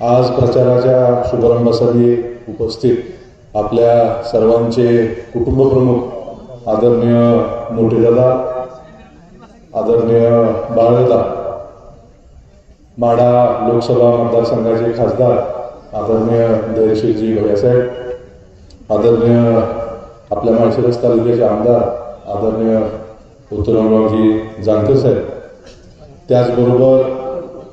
आज प्रचाराच्या शुभारंभासाठी उपस्थित आपल्या सर्वांचे कुटुंबप्रमुख आदरणीय मोठेदादा आदरणीय बाळदादा माडा लोकसभा मतदारसंघाचे खासदार आदरणीय दयशीलजी भैयासाहेब आदरणीय आपल्या माळशिरस तालुक्याचे आमदार आदरणीय उत्तमरावजी जानकर साहेब त्याचबरोबर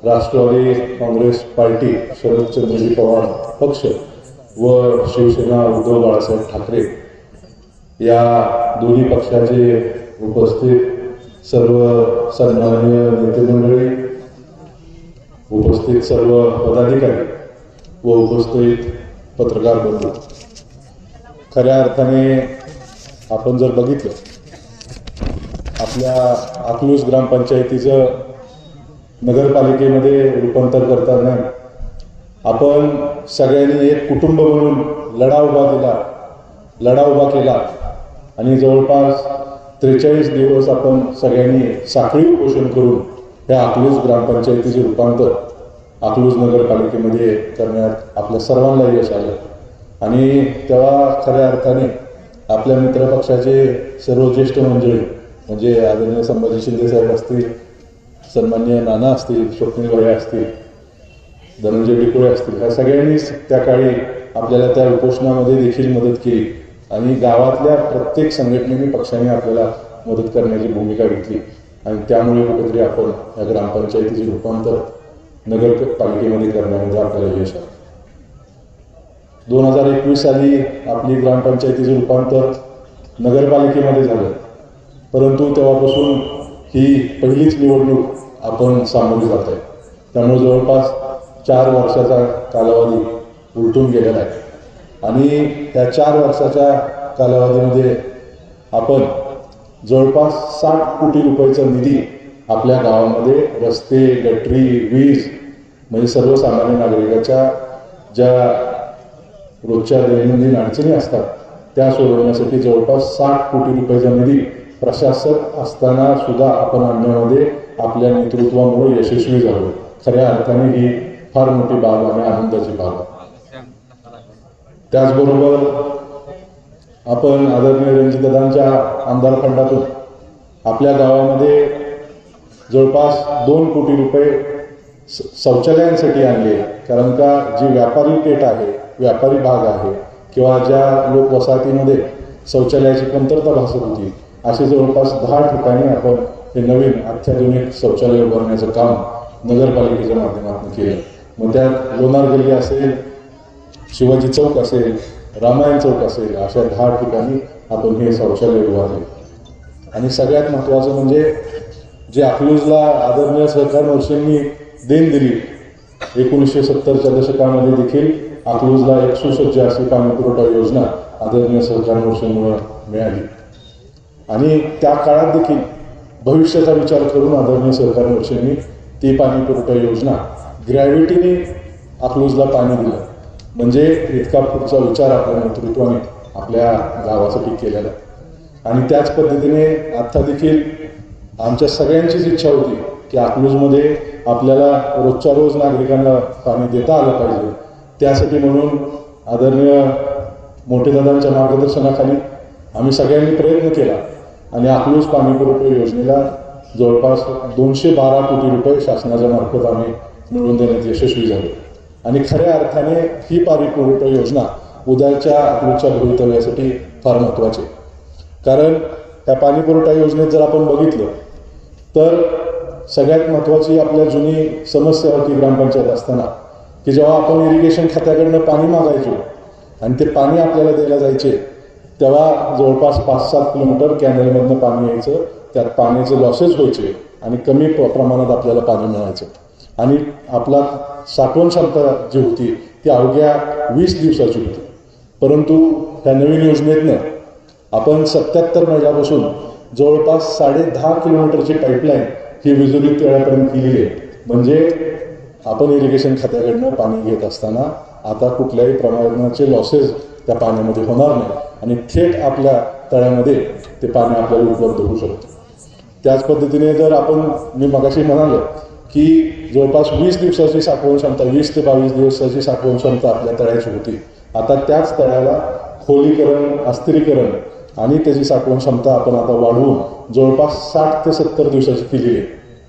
राष्ट्रवादी काँग्रेस पार्टी शरदचंद्रजी पवार पक्ष व शिवसेना उद्धव बाळासाहेब ठाकरे या दोन्ही पक्षाचे उपस्थित सर्व सन्माननीय नेते मंडळी उपस्थित सर्व पदाधिकारी व उपस्थित पत्रकार बंधू. खऱ्या अर्थाने आपण जर बघितलं आपल्या अकलूज ग्रामपंचायतीचं नगरपालिकेमध्ये रूपांतर करताना आपण सगळ्यांनी एक कुटुंब म्हणून लढा उभा केला लढा उभा केला. आणि जवळपास त्रेचाळीस दिवस आपण सगळ्यांनी साखळी उपोषण करून ह्या अकलूज ग्रामपंचायतीचे रूपांतर अकलूज नगरपालिकेमध्ये करण्यात आपल्या सर्वांना यश आलं. आणि तेव्हा खऱ्या अर्थाने आपल्या मित्रपक्षाचे सर्व ज्येष्ठ मंडळी म्हणजे आदरणीय संभाजी शिंदे साहेब असतील सन्मान्य नाना असतील स्वप्नील भैया असतील धनंजय डिकोळे असतील ह्या सगळ्यांनीच त्या काळी आपल्याला त्या उपोषणामध्ये देखील मदत केली. आणि गावातल्या प्रत्येक संघटनेने पक्षाने आपल्याला मदत करण्याची भूमिका घेतली. आणि त्यामुळे कुठेतरी आपण या ग्रामपंचायतीचे रूपांतर नगरपालिकेमध्ये करण्यामध्ये आपल्याला यश आलं. दोन हजार एकवीस साली आपली ग्रामपंचायतीचे रूपांतर नगरपालिकेमध्ये झालं. परंतु तेव्हापासून ही पहिलीच निवडणूक आपण सामोरी जात आहे. त्यामुळे जवळपास चार वर्षाचा कालावधी उलटून गेलेला आहे. आणि त्या चार वर्षाच्या कालावधीमध्ये आपण जवळपास साठ कोटी रुपयाचा निधी आपल्या गावामध्ये रस्ते गटरी वीज म्हणजे सर्वसामान्य नागरिकाच्या ज्या रोजच्या दैनंदिन अडचणी असतात त्या सोडवण्यासाठी जवळपास साठ कोटी रुपयाचा निधी प्रशासक असताना सुद्धा आपण आणण्यामध्ये आपल्या नेतृत्वामुळे यशस्वी झालो. खऱ्या अर्थाने ही फार मोठी बाब आणि आनंदाची बाब त्याचबरोबर आपण आदरणीय रणजितदादांच्या आमदार फंडातून आपल्या गावामध्ये जवळपास दोन कोटी रुपये शौचालयांसाठी आणले. कारण का जी व्यापारी पेठ आहे व्यापारी भाग आहे किंवा ज्या लोकवसाहतीमध्ये शौचालयाची कमतरता भासत होती असे जवळपास दहा ठिकाणी आपण हे नवीन अत्याधुनिक शौचालय उभारण्याचं काम नगरपालिकेच्या माध्यमातून केलं. मग त्यात लोणार गल्ली असेल शिवाजी चौक असेल रामायण चौक असेल अशा दहा ठिकाणी आपण हे शौचालय उभारले. आणि सगळ्यात महत्त्वाचं म्हणजे जे अकलूजला आदरणीय सहकार वर्षांनी देण दिली एकोणीसशे सत्तरच्या दशकामध्ये देखील अकलूजला एक सुसज्ज अशी पाणीपुरवठा योजना आदरणीय सहकार वर्षांमुळे मिळाली. आणि त्या काळात देखील भविष्याचा विचार करून आदरणीय सहकार वर्षांनी ती पाणी पुरवठा योजना ग्रॅव्हिटीने अकलूजला पाणी दिलं. म्हणजे इतका पुढचा विचार आपल्या नेतृत्वाने आपल्या गावासाठी केलेला. आणि त्याच पद्धतीने आत्ता देखील आमच्या सगळ्यांचीच इच्छा होती की अकलूजमध्ये आपल्याला रोजच्या रोज नागरिकांना पाणी देता आलं पाहिजे. त्यासाठी म्हणून आदरणीय मोठे दादांच्या मार्गदर्शनाखाली आम्ही सगळ्यांनी प्रयत्न केला. आणि अकलूज पाणी पुरवठा योजनेला जवळपास दोनशे बारा कोटी रुपये शासनाच्या मार्फत आम्ही मिळवून देण्यात यशस्वी झालो आणि खऱ्या अर्थाने ही पाणी पुरवठा योजना उद्याच्या अकलूजच्या भवितव्यासाठी फार महत्त्वाची आहे. कारण त्या पाणी पुरवठा योजनेत जर आपण बघितलं तर सगळ्यात महत्त्वाची आपल्या जुनी समस्या होती ग्रामपंचायत असताना की जेव्हा आपण इरिगेशन खात्याकडनं पाणी मागायचो आणि ते पाणी आपल्याला द्यायला जायचे तेव्हा जवळपास पाच सात किलोमीटर कॅनलमधनं पाणी यायचं. त्यात पाण्याचे लॉसेस व्हायचे आणि कमी प्रमाणात आपल्याला पाणी मिळायचं. आणि आपला साठवण क्षमता जी होती ती अवघ्या वीस दिवसाची होती. परंतु त्या नवीन योजनेतनं आपण सत्याहत्तर महिन्यापासून जवळपास साडे दहा किलोमीटरची पाईपलाईन ही विजुरीत तळ्यापर्यंत केलेली आहे. म्हणजे आपण इरिगेशन खात्याकडनं पाणी घेत असताना आता कुठल्याही प्रमाणाचे लॉसेस त्या पाण्यामध्ये होणार नाही. आणि थेट आपल्या तळ्यामध्ये ते पाणी आपल्याला उपलब्ध होऊ शकतं. त्याच पद्धतीने जर आपण मी मगाशी म्हणालो की जवळपास वीस दिवसाची साठवण क्षमता वीस ते बावीस दिवसाची साठवण क्षमता आपल्या तळ्याची होती. आता त्याच तळ्याला खोलीकरण अस्थिरीकरण आणि त्याची साठवण क्षमता आपण आता वाढवून जवळपास साठ ते सत्तर दिवसाची केलेली आहे.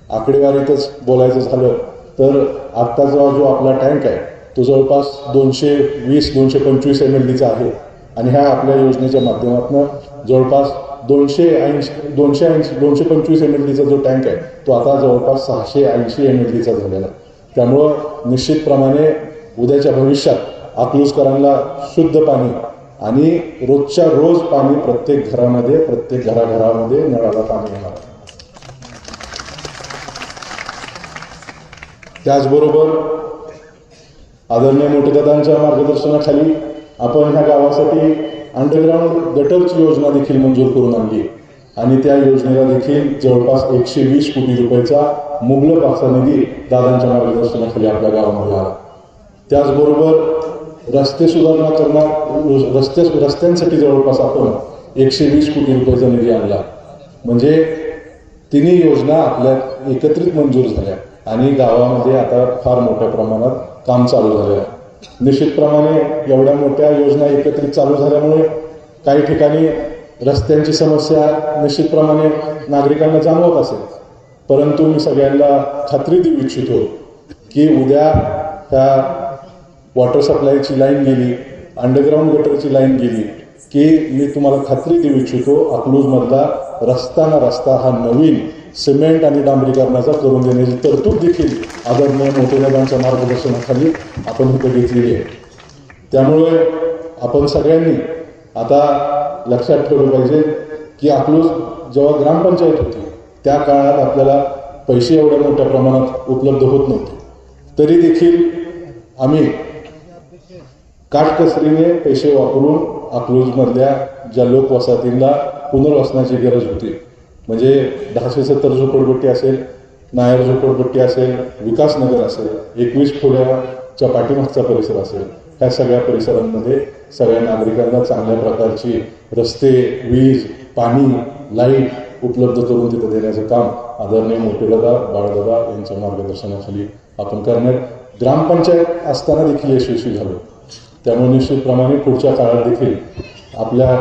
आकडेवारीतच बोलायचं झालं तर आत्ताचा जो आपला टँक आहे तो जवळपास दोनशे वीस दोनशे पंचवीस एम एल डीचा आहे. आणि ह्या आपल्या योजनेच्या माध्यमातून जवळपास दोनशे ऐंशी दोनशे ऐंशी दोनशे पंचवीस एम एल डीचा जो टँक आहे तो आता जवळपास सहाशे ऐंशी एम एल डीचा झालेला आहे. त्यामुळं निश्चितप्रमाणे उद्याच्या भविष्यात अकलूजकरांना शुद्ध पाणी आणि रोजच्या रोज पाणी प्रत्येक घरामध्ये प्रत्येक घराघरामध्ये नळाला पाणी येणार त्याचबरोबर आदरणीय मोठेदादांच्या मार्गदर्शनाखाली आपण ह्या गावासाठी अंडरग्राऊंड गटरची योजना देखील मंजूर करून आणली. आणि त्या योजनेला देखील जवळपास एकशे वीस कोटी रुपयाचा मुबलक असा निधी दादांच्या मार्गदर्शनाखाली आपल्या गावामध्ये आला. त्याचबरोबर रस्ते सुधारणा करणार रस्ते रस्त्यांसाठी जवळपास आपण एकशे वीस कोटी रुपयाचा निधी आणला. म्हणजे तिन्ही योजना आपल्या एकत्रित मंजूर झाल्या. आणि गावामध्ये आता फार मोठ्या प्रमाणात काम चालू झालं आहे निश्चितप्रमाणे एवढ्या मोठ्या योजना एकत्रित चालू झाल्यामुळे काही ठिकाणी रस्त्यांची समस्या निश्चितप्रमाणे नागरिकांना जाणवत असेल. परंतु मी सगळ्यांना खात्री देऊ इच्छितो की उद्या ह्या वॉटर सप्लायची लाईन गेली अंडरग्राऊंड गटरची लाईन गेली की मी तुम्हाला खात्री देऊ इच्छितो अकलूजमधला रस्ता ना रस्ता हा नवीन सिमेंट आणि डांबरीकरणाचा करून देण्याची तरतूद देखील आदरणीय मोठेदादांच्या मार्गदर्शनाखाली आपण इथं घेतलेली आहे. त्यामुळे आपण सगळ्यांनी आता लक्षात ठेवलं पाहिजे की आपलं जेव्हा ग्रामपंचायत होती त्या काळात आपल्याला पैसे एवढ्या मोठ्या प्रमाणात उपलब्ध होत नव्हते. तरी देखील आम्ही काटकसरीने पैसे वापरून अकलूजमधल्या ज्या लोकवसाहतींना पुनर्वसनाची गरज होती म्हणजे दहाशे सत्तर झोपडपट्टी असेल नायर झोपडपट्टी असेल विकासनगर असेल एकवीस फुल्याच्या पाठीमागचा परिसर असेल ह्या सगळ्या परिसरांमध्ये सगळ्या नागरिकांना चांगल्या प्रकारची रस्ते वीज पाणी लाइट उपलब्ध करून तिथं देण्याचं काम आदरणीय मोठेदादा बाळदादा यांच्या मार्गदर्शनाखाली आपण करण्यात ग्रामपंचायत असताना देखील यशस्वी झालो. त्यामुळे निश्चितप्रमाणे पुढच्या काळात देखील आपल्या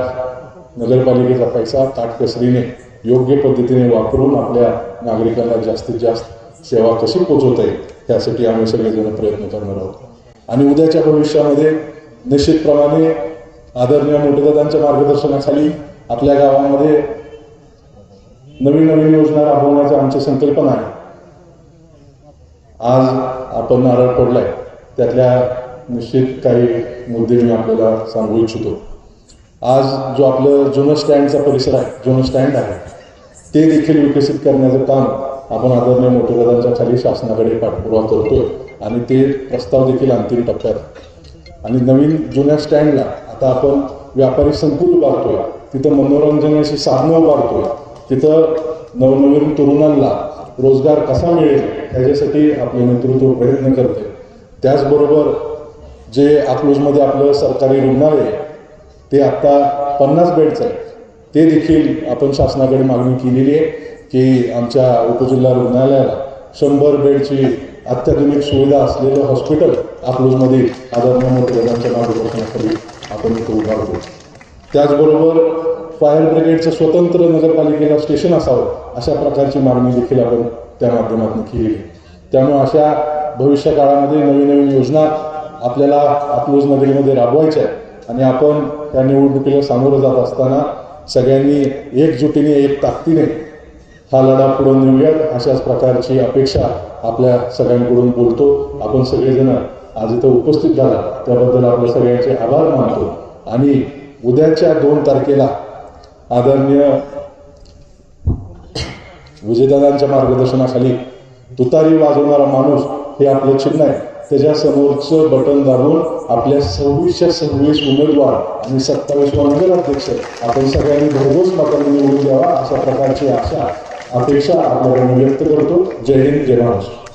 नगरपालिकेचा पैसा काटकसरीने योग्य पद्धतीने वापरून आपल्या नागरिकांना जास्तीत जास्त सेवा कशी पोचवता येईल यासाठी आम्ही सगळेजण प्रयत्न करणार आहोत. आणि उद्याच्या भविष्यामध्ये निश्चितप्रमाणे आदरणीय मोठेदादांच्या मार्गदर्शनाखाली आपल्या गावामध्ये नवीन नवीन योजना राबवण्याची आमची संकल्पना आहे आज आपण नारळ पडलाय त्यातल्या निश्चित काही मुद्दे मी आपल्याला सांगू इच्छितो. आज जो आपलं जुनं स्टँडचा परिसर आहे जुनं स्टँड आहे ते देखील विकसित करण्याचं काम आपण आदरणीय मोठेदारांच्या खाली शासनाकडे पाठपुरावा करतोय आणि ते प्रस्ताव देखील अंतिम टप्प्यात. आणि नवीन जुन्या स्टँडला आता आपण व्यापारी संकुल उभारतोय तिथं मनोरंजनाची साधनं उभारतोय तिथं नवनवीन तरुणांना रोजगार कसा मिळेल ह्याच्यासाठी आपले नेतृत्व प्रयत्न करते त्याचबरोबर जे अकलूजमध्ये आपलं सरकारी रुग्णालय आहे, ते आत्ता पन्नास बेडचं आहे. ते देखील आपण शासनाकडे मागणी केलेली आहे की आमच्या उपजिल्हा रुग्णालयाला शंभर बेडची अत्याधुनिक सुविधा असलेलं हॉस्पिटल अकलूजमध्ये आदरणीय मोठ्याच्या मार्गदर्शनाखाली आपण इथं उभारतो त्याचबरोबर फायर ब्रिगेडचं स्वतंत्र नगरपालिकेला स्टेशन असावं अशा प्रकारची मागणी देखील आपण त्या माध्यमातून केलेली त्यामुळे अशा भविष्य काळामध्ये नवीन नवीन योजना आपल्याला अकलूज नगरीमध्ये राबवायच्या आहेत आणि आपण त्या निवडणुकीला सामोरं जात असताना सगळ्यांनी एकजुटीने एक ताकदीने हा लढा पुढे नेऊयात. अशाच प्रकारची अपेक्षा आपल्या सगळ्यांकडून बोलतो. आपण सगळेजण आज इथं उपस्थित झाला. त्याबद्दल आपल्या सगळ्यांचे आभार मानतो. आणि उद्याच्या दोन तारखेला आदरणीय विजयदादांच्या मार्गदर्शनाखाली तुतारी वाजवणारा माणूस हे आपलं चिन्ह आहे. त्याच्या समोरचं बटन दाबून आपल्या सव्वीसच्या सव्वीस उमेदवार आणि सत्तावीसवा नगराध्यक्ष आपण सगळ्यांनी भरघोस मतांनी निवडून द्यावा अशा प्रकारची आशा अपेक्षा आपल्याकडून व्यक्त करतो. जय हिंद जय महाराष्ट्र.